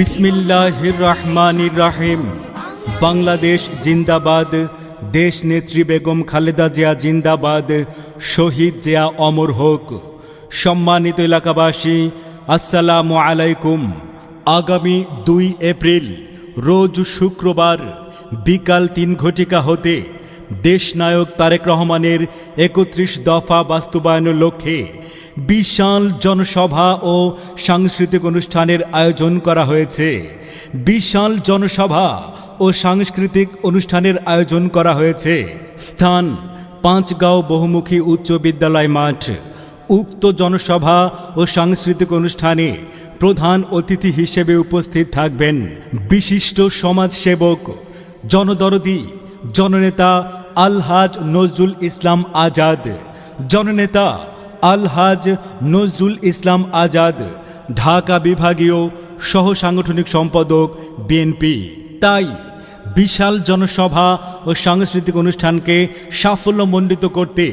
বিসমিল্লাহির রহমানির রাহিম। বাংলাদেশ জিন্দাবাদ, দেশ নেত্রী বেগম খালেদা জিয়া জিন্দাবাদ, শহীদ জিয়া অমর হোক। সম্মানিত এলাকাবাসী, আসসালামু আলাইকুম। আগামী দুই এপ্রিল, রোজ শুক্রবার, বিকাল তিন ঘটিকা হতে দেশনায়ক তারেক রহমানের একত্রিশ দফা বাস্তবায়নের লক্ষ্যে বিশাল জনসভা ও সাংস্কৃতিক অনুষ্ঠানের আয়োজন করা হয়েছে। বিশাল জনসভা ও সাংস্কৃতিক অনুষ্ঠানের আয়োজন করা হয়েছে। স্থান, পাঁচগাঁও বহুমুখী উচ্চ বিদ্যালয় মাঠ, উক্ত জনসভা ও সাংস্কৃতিক অনুষ্ঠানে প্রধান অতিথি হিসেবে উপস্থিত থাকবেন বিশিষ্ট সমাজসেবক, জনদরদি, জননেতা আলহাজ নজরুল ইসলাম আজাদ। জননেতা আলহাজ নজরুল ইসলাম আজাদ। ঢাকা বিভাগীয় সহ সাংগঠনিক সম্পাদক বিএনপি। তাই বিশাল জনসভা ও সাংস্কৃতিক অনুষ্ঠানকে সাফল্যমণ্ডিত করতে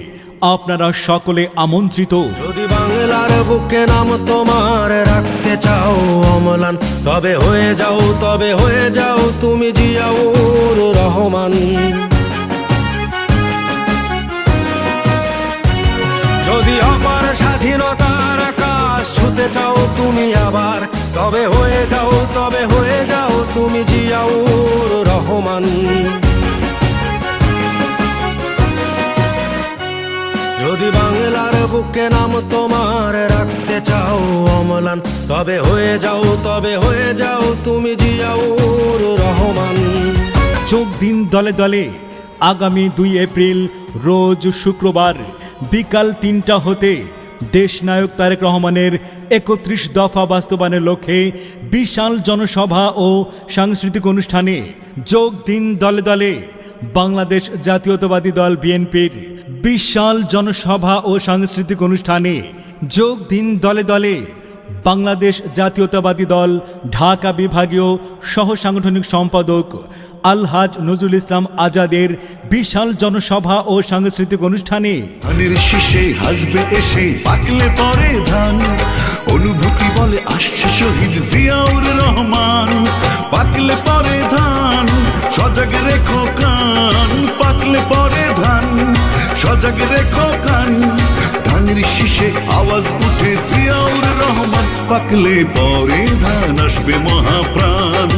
আপনারা সকলে আমন্ত্রিত। যদি বাংলার বুকে নাম তোমার রাখতে চাও অমলান, তবে হয়ে যাও, তবে হয়ে যাও তুমি জিয়াউর রহমান। চাও তুমি আবার। তবে হয়ে যাও, তবে হয়ে যাও তুমি জিয়াউর রহমান। যদি বাংলার বুকে নাম তোমার রাখতে চাও অমলান, তবে হয়ে যাও, তবে হয়ে যাও তুমি জিয়াউর রহমান। চোখ দিন দলে দলে, আগামী দুই এপ্রিল, রোজ শুক্রবার, বিকাল তিনটা হতে দেশনায়ক তারেক রহমানের একত্রিশ দফা বাস্তবায়নের লক্ষ্যে বিশাল জনসভা ও সাংস্কৃতিক অনুষ্ঠানে যোগ দিন দলে দলে বাংলাদেশ জাতীয়তাবাদী দল বিএনপির বিশাল জনসভা ও সাংস্কৃতিক অনুষ্ঠানে যোগ দিন দলে দলে বাংলাদেশ জাতীয়তাবাদী দল ঢাকা বিভাগীয় সহ সাংগঠনিক সম্পাদক আলহাজ নজরুল ইসলাম আজাদের বিশাল জনসভা ও সাংস্কৃতিক অনুষ্ঠানে। ধানের শীষে হাসবে এসে পাকলে পরে ধান। অনুভূতি বলে, আসছে শহীদ জিয়াউর রহমান। পাকলে পরে ধান, সজাগ রেখো কান। পাকলে পরে ধান, সজাগ রেখো কান। ধানের শীষে আওয়াজ উঠে, জিয়াউর রহমান পাকলে পরে ধান, আসবে মহাপ্রাণ।